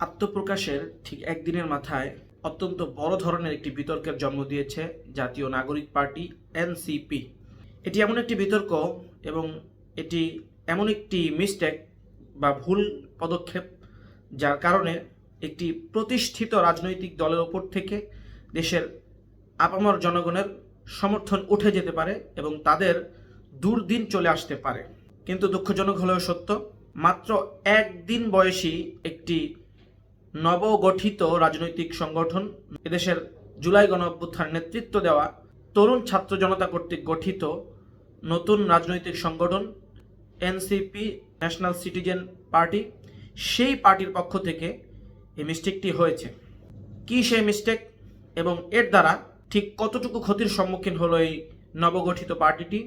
আত্মপ্রকাশের ঠিক একদিনের মাথায় অত্যন্ত বড় ধরনের একটি বিতর্কের জন্ম দিয়েছে জাতীয় নাগরিক পার্টি এনসিপি। এটি এমন একটি বিতর্ক এবং এটি এমন একটি মিস্টেক বা ভুল পদক্ষেপ যার কারণে একটি প্রতিষ্ঠিত রাজনৈতিক দলের ওপর থেকে দেশের আপামর জনগণের সমর্থন উঠে যেতে পারে এবং তাদের দুর্দিন চলে আসতে পারে। কিন্তু দুঃখজনক হলেও সত্য, মাত্র একদিন বয়সী একটি নবগঠিত রাজনৈতিক সংগঠন, এদেশের জুলাই গণ অভ্যুত্থান নেতৃত্ব দেওয়া, তরুণ ছাত্র জনতা কর্তৃক গঠিত নতুন রাজনৈতিক সংগঠন, এনসিপি, ন্যাশনাল সিটিজেন পার্টি, সেই পার্টির পক্ষ থেকে এই মিস্টেকটি হয়েছে। কি সেই মিস্টেক এবং এর দ্বারা ঠিক কতটুকু ক্ষতির সম্মুখীন হলো এই নবগঠিত পার্টিটি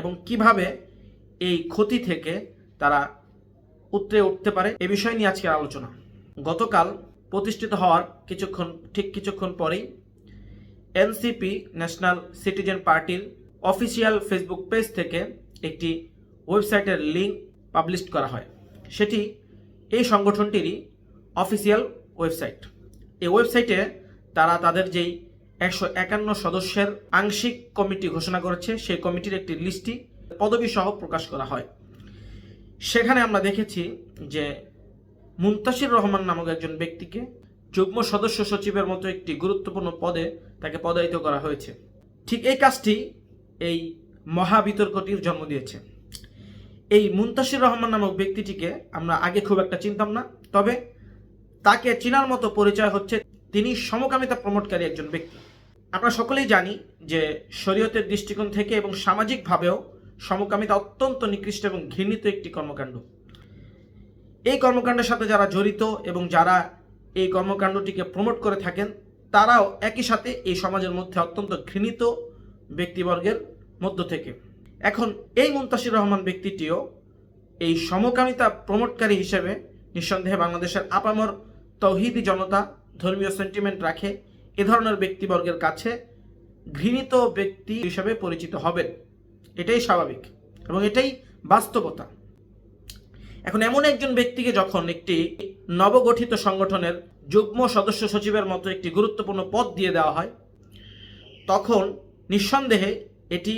এবং কীভাবে এই ক্ষতি থেকে তারা উতরে উঠতে পারে, এ বিষয় নিয়ে আজকের আলোচনা। গতকাল প্রতিষ্ঠিত হওয়ার কিছুক্ষণ, ঠিক কিছুক্ষণ পরেই এনসিপি ন্যাশনাল সিটিজেন পার্টির অফিসিয়াল ফেসবুক পেজ থেকে একটি ওয়েবসাইটের লিঙ্ক পাবলিশ করা হয়। সেটি এই সংগঠনটিরই অফিসিয়াল ওয়েবসাইট। এই ওয়েবসাইটে তারা তাদের যেই একশো একান্ন সদস্যের আংশিক কমিটি ঘোষণা করেছে, সেই কমিটির একটি লিস্টটি পদবী সহ প্রকাশ করা হয়। সেখানে আমরা দেখেছি যে মুন্তাসির রহমান নামক একজন ব্যক্তিকে যুগ্ম সদস্য সচিবের মতো একটি গুরুত্বপূর্ণ পদে তাকে পদায়িত করা হয়েছে। ঠিক এই কাজটি এই মহাবিতর্কটির জন্ম দিয়েছে। এই মুন্তাসির রহমান নামক ব্যক্তিটিকে আমরা আগে খুব একটা চিনতাম না, তবে তাকে চিনার মতো পরিচয় হচ্ছে তিনি সমকামিতা প্রমোটকারী একজন ব্যক্তি। আমরা সকলেই জানি যে শরীয়তের দৃষ্টিকোণ থেকে এবং সামাজিকভাবেও সমকামিতা অত্যন্ত নিকৃষ্ট এবং ঘৃণিত একটি কর্মকাণ্ড। এই কর্মকাণ্ডের সাথে যারা জড়িত এবং যারা এই কর্মকাণ্ডটিকে প্রমোট করে থাকেন, তারাও একই সাথে এই সমাজের মধ্যে অত্যন্ত ঘৃণিত ব্যক্তিবর্গের মধ্য থেকে। এখন এই মুন্তাসির রহমান ব্যক্তিটিও এই সমকামিতা প্রমোটকারী হিসেবে নিঃসন্দেহে বাংলাদেশের আপামর তৌহিদি জনতা, ধর্মীয় সেন্টিমেন্ট রাখে, এ ধরনের ব্যক্তিবর্গের কাছে ঘৃণিত ব্যক্তি হিসেবে পরিচিত হবেন। এটাই স্বাভাবিক এবং এটাই বাস্তবতা। এখন এমন একজন ব্যক্তিকে যখন একটি নবগঠিত সংগঠনের যুগ্ম সদস্য সচিবের মতো একটি গুরুত্বপূর্ণ পদ দিয়ে দেওয়া হয়, তখন নিঃসন্দেহে এটি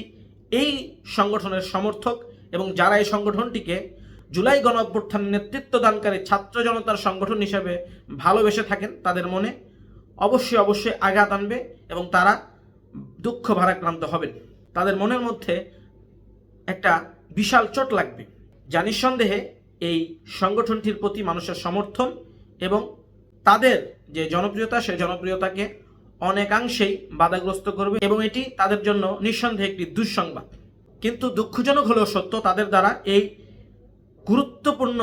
এই সংগঠনের সমর্থক এবং যারা এই সংগঠনটিকে জুলাই গণ অভ্যুত্থান নেতৃত্ব দানকারী ছাত্র জনতার সংগঠন হিসেবে ভালোবেসে থাকেন, তাদের মনে অবশ্যই অবশ্যই আঘাত আনবে এবং তারা দুঃখ ভারাক্রান্ত হবেন। তাদের মনের মধ্যে একটা বিশাল চোট লাগবে। যা নিঃসন্দেহে এই সংগঠনটির প্রতি মানুষের সমর্থন এবং তাদের যে জনপ্রিয়তা সেই জনপ্রিয়তাকে অনেকাংশেই বাধাগ্রস্ত করবে এবং এটি তাদের জন্য নিঃসন্দেহে একটি দুঃসংবাদ। কিন্তু দুঃখজনক হলেও সত্য, তাদের দ্বারা এই গুরুত্বপূর্ণ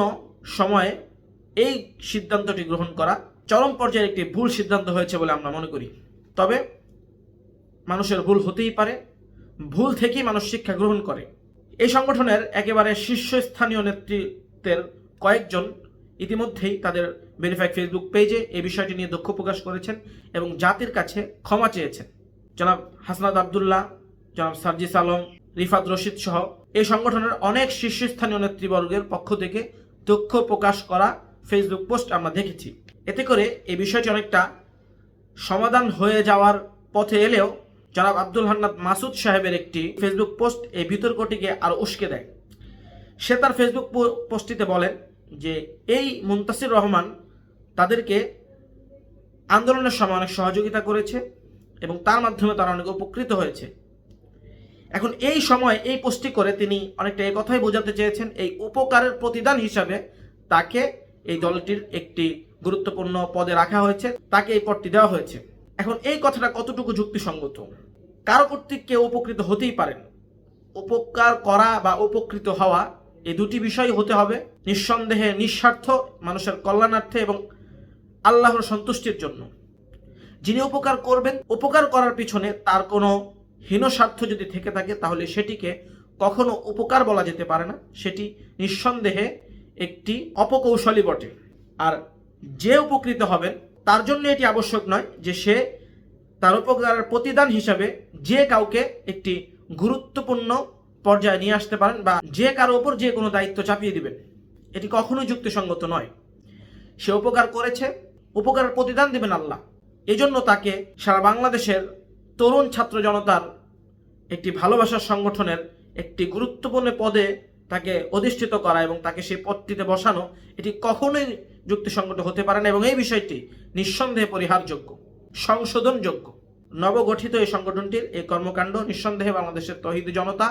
সময়ে এই সিদ্ধান্তটি গ্রহণ করা চরম পর্যায়ের একটি ভুল সিদ্ধান্ত হয়েছে বলে আমরা মনে করি। তবে মানুষের ভুল হতেই পারে, ভুল থেকেই মানুষ শিক্ষা গ্রহণ করে। এই সংগঠনের একেবারে শীর্ষস্থানীয় নেতৃত্বের কয়েকজন ইতিমধ্যেই তাদের ভেরিফাইড ফেসবুক পেজে এই বিষয়টি নিয়ে দুঃখ প্রকাশ করেছেন এবং জাতির কাছে ক্ষমা চেয়েছেন। জনাব হাসনাদ আবদুল্লাহ, জনাব সার্জিস আলম, রিফাত রশিদ সহ এই সংগঠনের অনেক শীর্ষস্থানীয় নেতৃবর্গের পক্ষ থেকে দুঃখ প্রকাশ করা ফেসবুক পোস্ট আমরা দেখেছি। এতে করে এই বিষয়টি অনেকটা সমাধান হয়ে যাওয়ার পথে এলেও জনাব আব্দুল হান্নাদ মাসুদ সাহেবের একটি ফেসবুক পোস্ট এই বিতর্কটিকে আরও উস্কে দেয়। সে তার ফেসবুক পোস্টটিতে বলেন যে, এই মুন্তাসির রহমান তাদেরকে আন্দোলনের সময় অনেক সহযোগিতা করেছে এবং তার মাধ্যমে তারা অনেক উপকৃত হয়েছে। এখন এই সময় এই পোস্টটি করে তিনি অনেকটা এই কথাই বোঝাতে চেয়েছেন, এই উপকারের প্রতিদান হিসাবে তাকে এই দলটির একটি গুরুত্বপূর্ণ পদে রাখা হয়েছে, তাকে এই পদটি দেওয়া হয়েছে। এখন এই কথাটা কতটুকু যুক্তিসঙ্গত? কারও কর্তৃক কেউ উপকৃত হতেই পারেন। উপকার করা বা উপকৃত হওয়া এই দুটি বিষয় হতে হবে। নিঃসন্দেহে নিঃস্বার্থ মানুষের কল্যাণার্থে এবং আল্লাহর সন্তুষ্টির জন্য। যিনি উপকার করবেন, উপকার করার পিছনে তার কোনো হীন স্বার্থ যদি থেকে থাকে, তাহলে সেটিকে কখনো উপকার বলা যেতে পারে না। সেটি নিঃসন্দেহে একটি অপকৌশলী বটে। আর যে উপকৃত হবেন, তার জন্য এটি আবশ্যক নয় যে সে তার উপকারের প্রতিদান হিসাবে যে কাউকে একটি গুরুত্বপূর্ণ পর্যায়ে নিয়ে আসতে পারেন বা যে কারও ওপর যে কোনো দায়িত্ব চাপিয়ে দিবেন। এটি কখনোই যুক্তিসঙ্গত নয়। সে উপকার করেছে, উপকারের প্রতিদান দিবেন আল্লাহ। এজন্য তাকে সারা বাংলাদেশের তরুণ ছাত্র জনতার একটি ভালোবাসার সংগঠনের একটি গুরুত্বপূর্ণ পদে তাকে অধিষ্ঠিত করা এবং তাকে সেই পদটিতে বসানো, এটি কখনোই যুক্তিসঙ্গত হতে পারে না এবং এই বিষয়টি নিঃসন্দেহে পরিহারযোগ্য, সংশোধনযোগ্য। নবগঠিত এই সংগঠনটির এই কর্মকাণ্ড নিঃসন্দেহে বাংলাদেশের তহিদ জনতা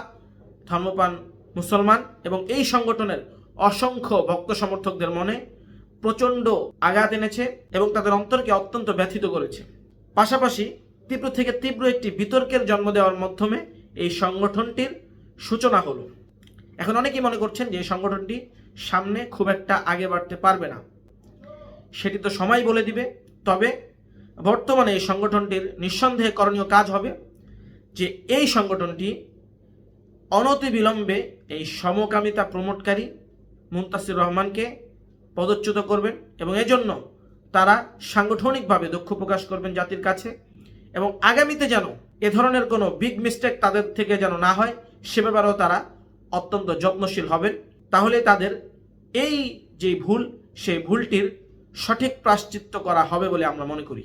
ধর্মপান মুসলমান এবং এই সংগঠনের অসংখ্য ভক্ত সমর্থকদের মনে প্রচণ্ড আঘাত এনেছে এবং তাদের অন্তরকে অত্যন্ত ব্যথিত করেছে। পাশাপাশি তীব্র থেকে তীব্র একটি বিতর্কের জন্ম দেওয়ার মাধ্যমে এই সংগঠনটির সূচনা হলো। এখন অনেকেই মনে করছেন যে এই সংগঠনটি সামনে খুব একটা আগে বাড়তে পারবে না। সেটি তো সময় বলে দিবে। তবে বর্তমানে এই সংগঠনটির নিঃসন্দেহে করণীয় কাজ হবে যে এই সংগঠনটি অনতিবিলম্বে এই সমকামিতা প্রমোটকারী মুন্তাসির রহমানকে পদচ্যুত করবেন এবং এজন্য তারা সাংগঠনিকভাবে দুঃখ প্রকাশ করবেন জাতির কাছে এবং আগামীতে যেন এ ধরনের কোনো বিগ মিস্টেক তাদের থেকে যেন না হয়, সে ব্যাপারেও তারা অত্যন্ত যত্নশীল হবেন। তাহলে তাদের এই যে ভুল, সেই ভুলটির সঠিক প্রাশ্চিত্য করা হবে বলে আমরা মনে করি।